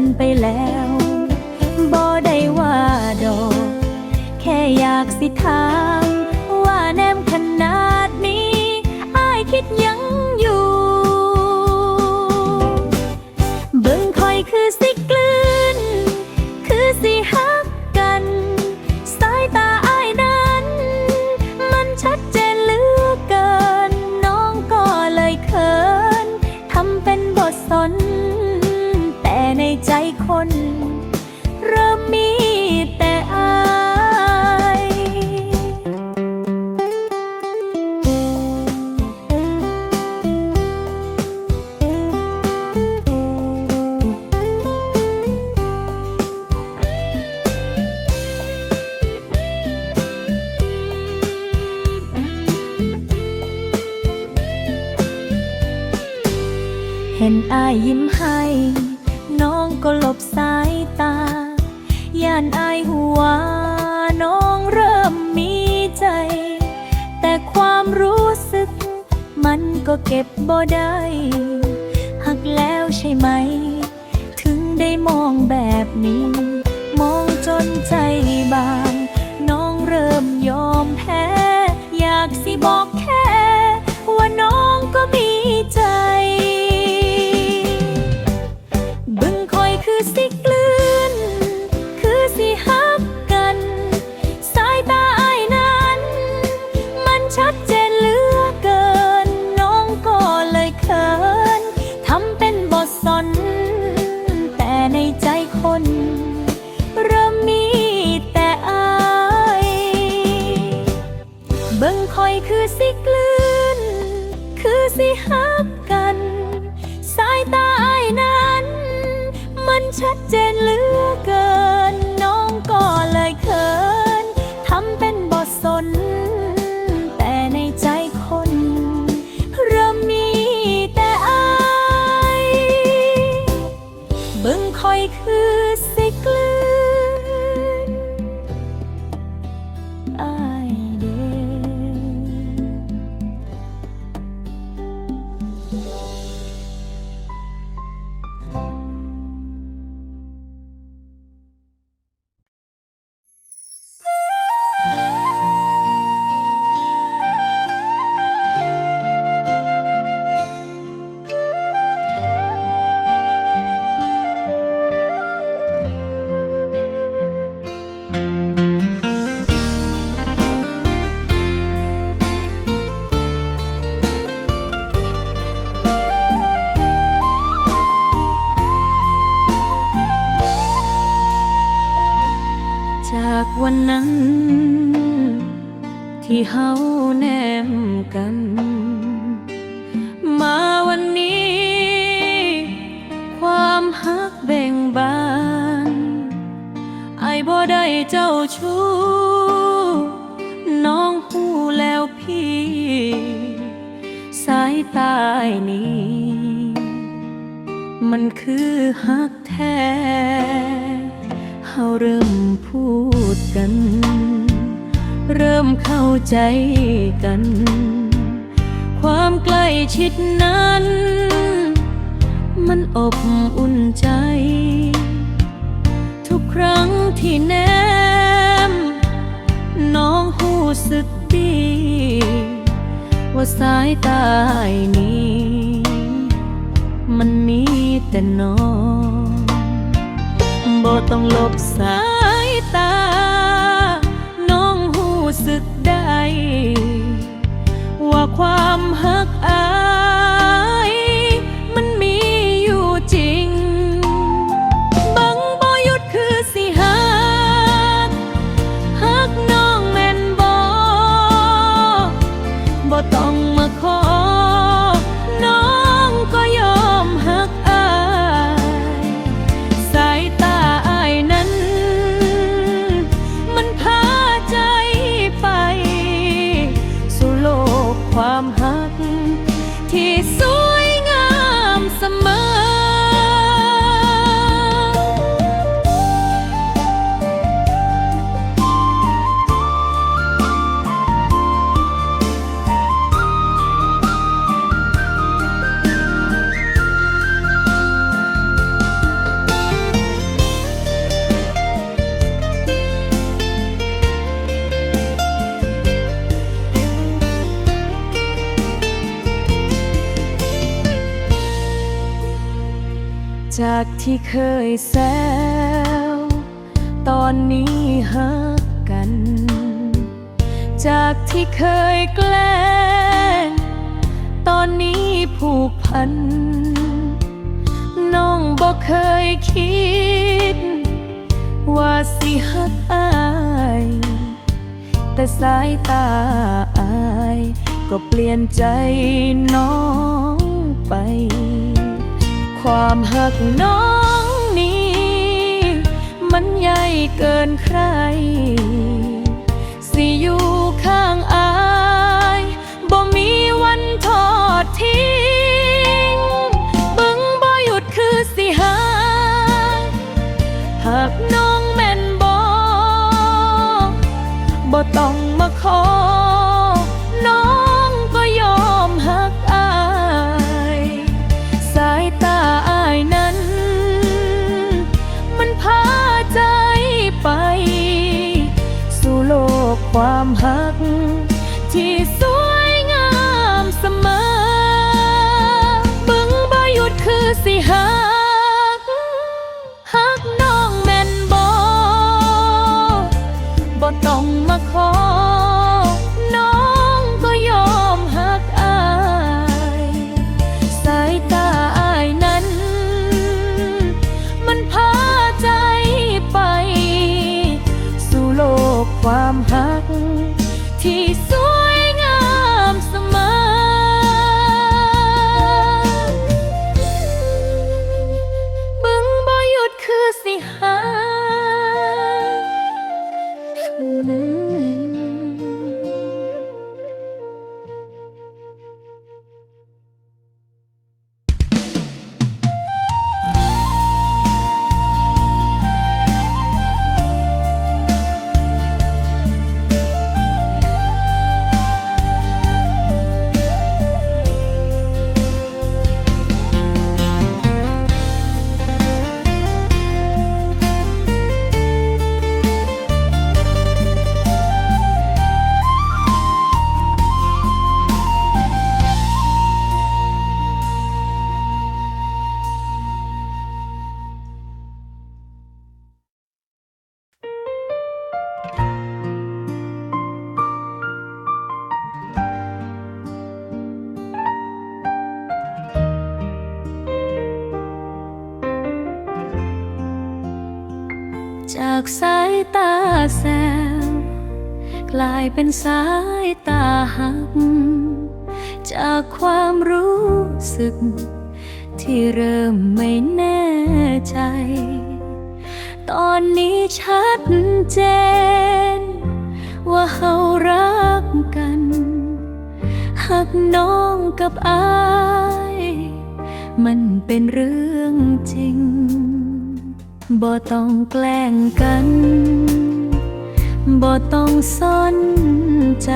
กินไปแล้วบ่ได้ว่าดอก แค่อยากสิถาม นอายยิ้มให้ น้องก็หลบสายตา ย่านอายหัว น้องเริ่มมีใจ แต่ความรู้สึก มันก็เก็บบ่ได้ หักแล้วใช่ไหม ถึงได้มองแบบนี้ มองจนใจบาง น้องเริ่มยอมแพ้ อยากสิบอก เจ้าชู้ น้องหูแล้วพี่ สายตายนี้ มันคือฮักแท้เฮาเริ่มพูดกัน เริ่มเข้าใจกัน ความใกล้ชิดนั้น มันอบอุ่นใจ รั้งที่แนม น้องหูสึกดี ว่าสายตายนี้ มันมีแต่น้องบ่ต้องลบสายตา น้องหูสึกได้ ว่าความ จากที่เคยแซวตอนนี้ฮักกัน จากที่เคยแกล้งตอนนี้ผูกพัน น้องบอกเคยคิด ว่าสิฮักอาย แต่สายตาอาย ก็เปลี่ยนใจน้องไป ความหักน้องนี้ มันใหญ่เกินใคร ต้องมาขอ เป็นสายตาหัก จากความรู้สึก ที่เริ่มไม่แน่ใจ ตอนนี้ชัดเจน ว่าเรารักกันหักน้องกับอาย มันเป็นเรื่องจริง บ่ต้องแกล้งกัน บ่ต้องซนใจ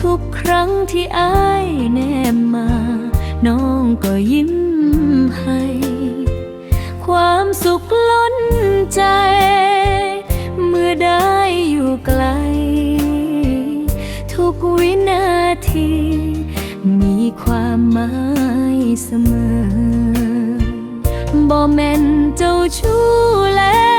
ทุกครั้งที่อายแนมมา น้องก็ยิ้มให้ ความสุขล้นใจ เมื่อได้อยู่ไกล ทุกวินาที มีความหมายเสมอบ่แม่นเจ้าชู้แล้ว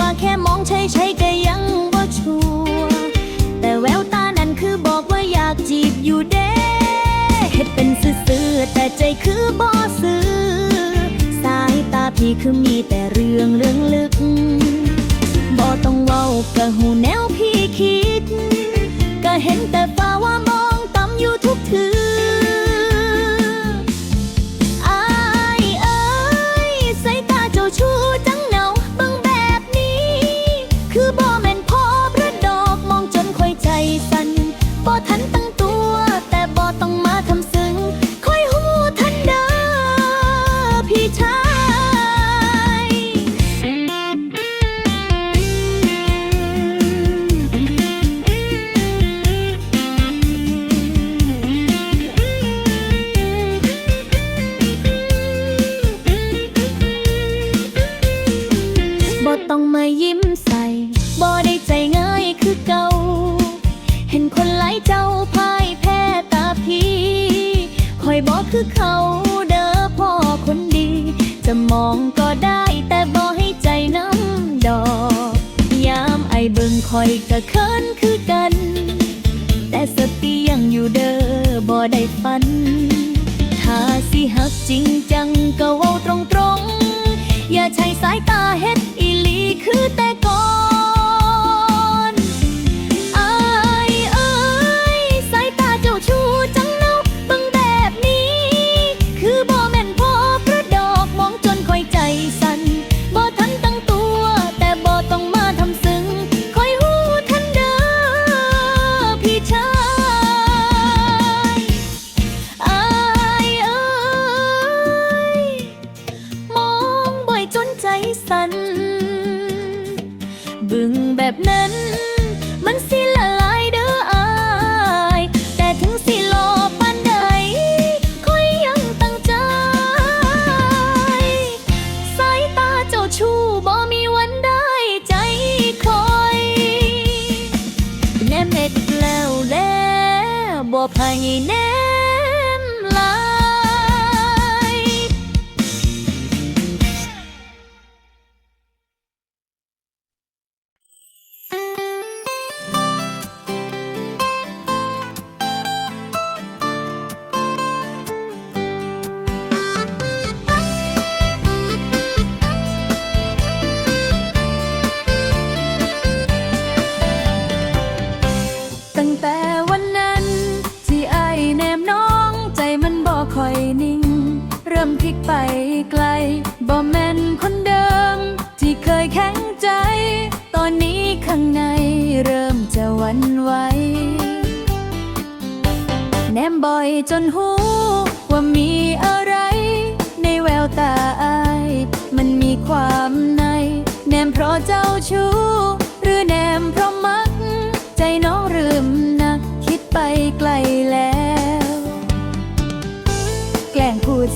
ว่าแค่มองใช่ใช่ก็ยังบ่ชัวแต่แววตานั้นคือบอกว่าอยากจีบอยู่เด็ดเป็นซื่อแต่ใจคือบ่ซื่อสายตาพี่คือมีแต่เรื่องเรื่องลึกบอต้องเว้ากะหูแนวพี่คิด ก็เห็นแต่ฟ้าว่า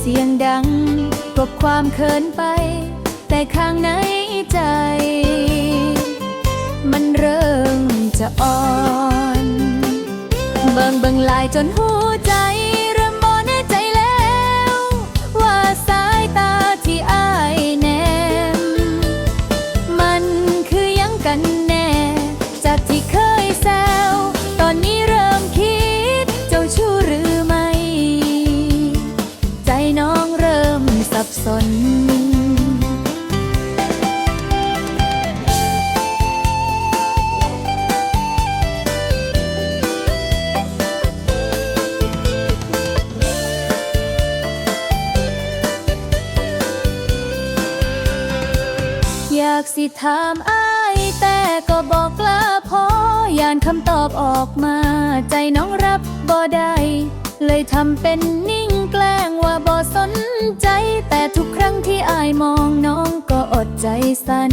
สียงดังกลบความเขินไป แต่ข้างในใจ มันเริ่มจะอ่อน เบิ่งเบิ่งลายจนหัวใจ อยากสิถามอ้ายแต่ก็บอกกล้าพอยานคำตอบออกมา ใจน้องรับบ่ได้เลยทำเป็นนิ่งแกล้งว่าบ่สนใจ แต่ทุกครั้งที่อายมองน้องก็อดใจสั่น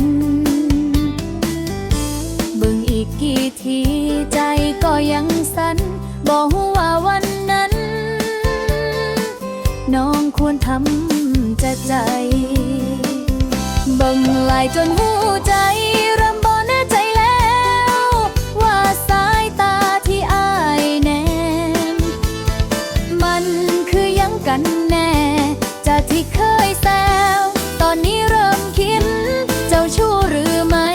เบิ่งอีกกี่ทีใจก็ยังสั่นบอกว่าวันนั้น น้องควรทำจะใจ บิ่งลายจนหูใจเริ่มบ่แน่ใจแล้ว ว่าสายตาที่อายแนม มันคือยังกันแน่ จากที่เคยแซวตอนนี้เริ่มคิดเจ้าชู้หรือไม่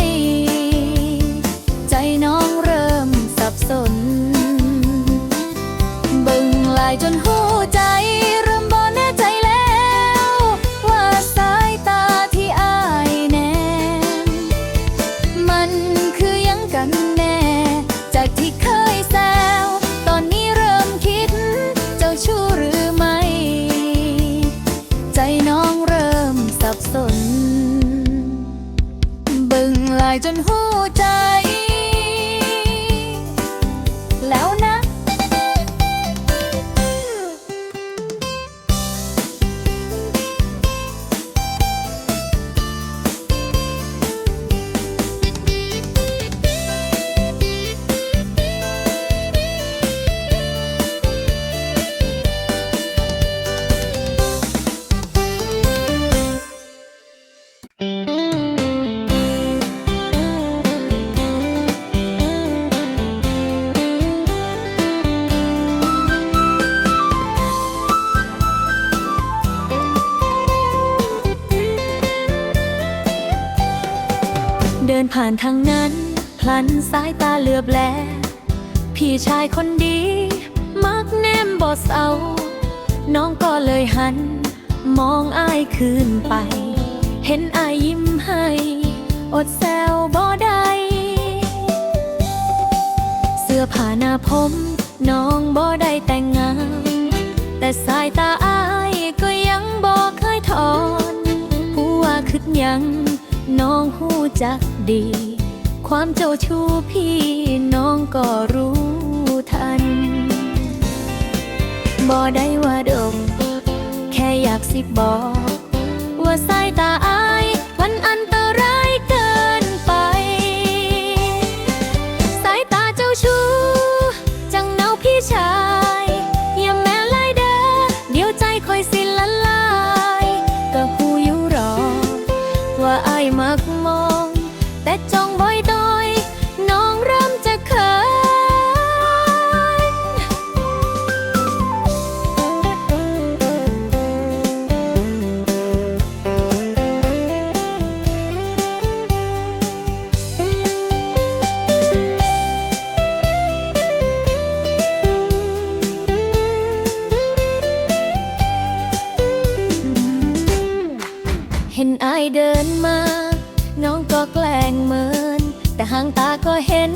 ใจน้องเริ่มสับสน เบิ่งลายจนหู ทางนั้น พลันสายตาเหลือบแล พี่ชายคนดี มักแนมบอเศร้าน้องก็เลยหัน มองอายคืนไป เห็นอายยิ้มให้ อดแซวบ่ได้เสื้อผ้าหน้าผม น้องบ่ได้แต่งงาน แต่สายตาอายก็ยังบ่เคยถอนผู้ว่าคิดยังน้ องหูจักดี ความเจ้าชู้พี่น้องก็รู้ทัน บ่ได้ว่าดม แค่อยากสิบอก ว่าสายตา ห่างตาก็เห็น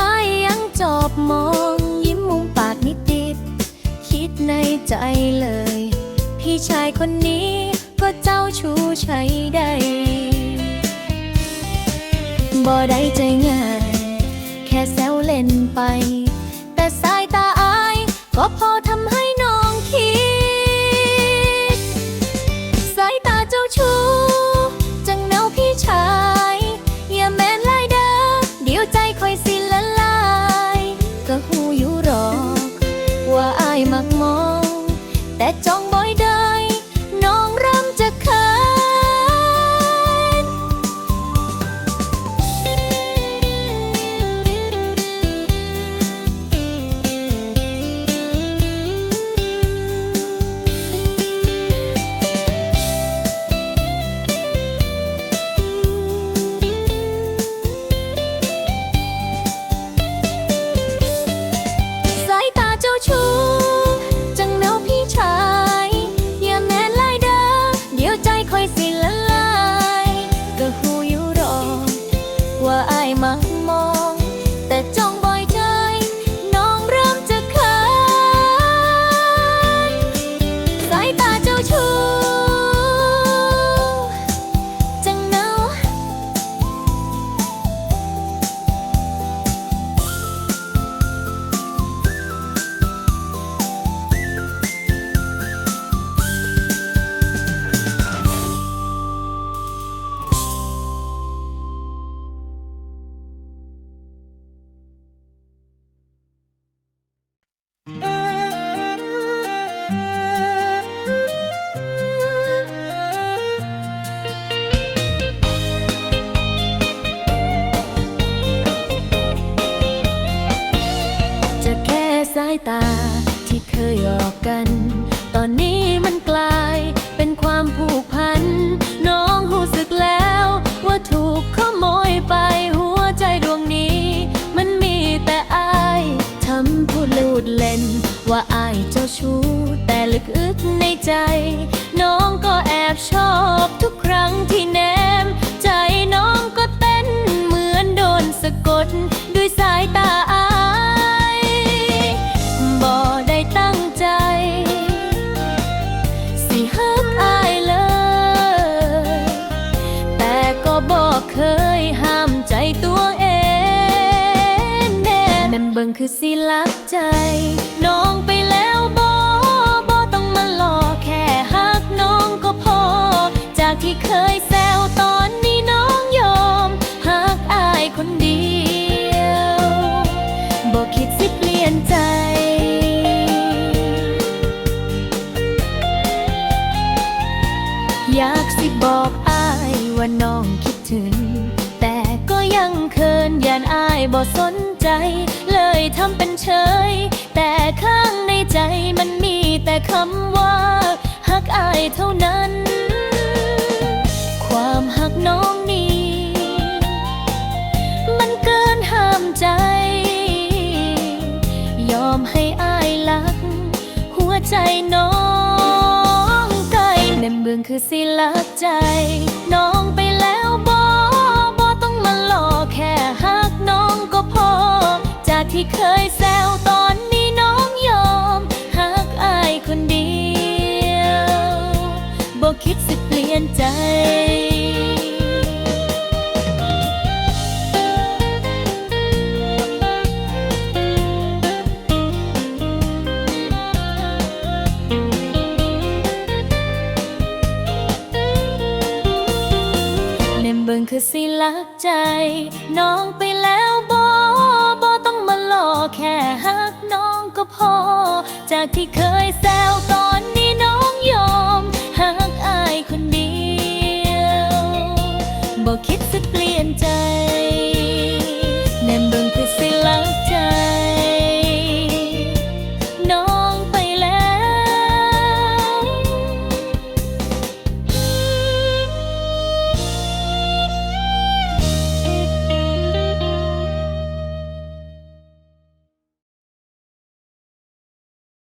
อายยังจอบมอง ยิ้มมุมปากนิดดิดๆคิดในใจเลย พี่ชายคนนี้ก็เจ้าชู้ใช้ได้บ่ได้ใจง่าย แค่แซวเล่นไป แต่สายตาอายก็พอทำให้ เล่นว่าอายเจ้าชู้แต่ลึกอึดในใจ น้องก็แอบชอบทุกครั้งที่แนม ใจน้องก็เต้นเหมือนโดนสะกด ด้วยสายตาอาย คือสิลักใจ น้องไปแล้วบ่บ่ต้องมาหลอกแค่ฮักน้องก็พอ จากที่เคยแซวตอนนี้น้องยอมฮักอายคนเดียวบ่คิดสิเปลี่ยนใจอยากสิบอกอายว่าน้องคิดถึง ยังเคินยานอายบ่สนใจ เลยทำเป็นเฉย แต่ข้างในใจมันมีแต่คำว่าฮักอายเท่านั้น ความฮักน้องนี้ มันเกินห้ามใจ ยอมให้อายลัก หัวใจน้องไกลแม่เมืองคือสิลักใจ น้องไปแล้ว พอ จากที่เคยแซวตอนนี้น้องยอมฮักอายคนเดียวบ่คิดสิเปลี่ยนใจแม่เบิ่งคือสิลักใจ น้อง พอจากที่เคยแซวตอน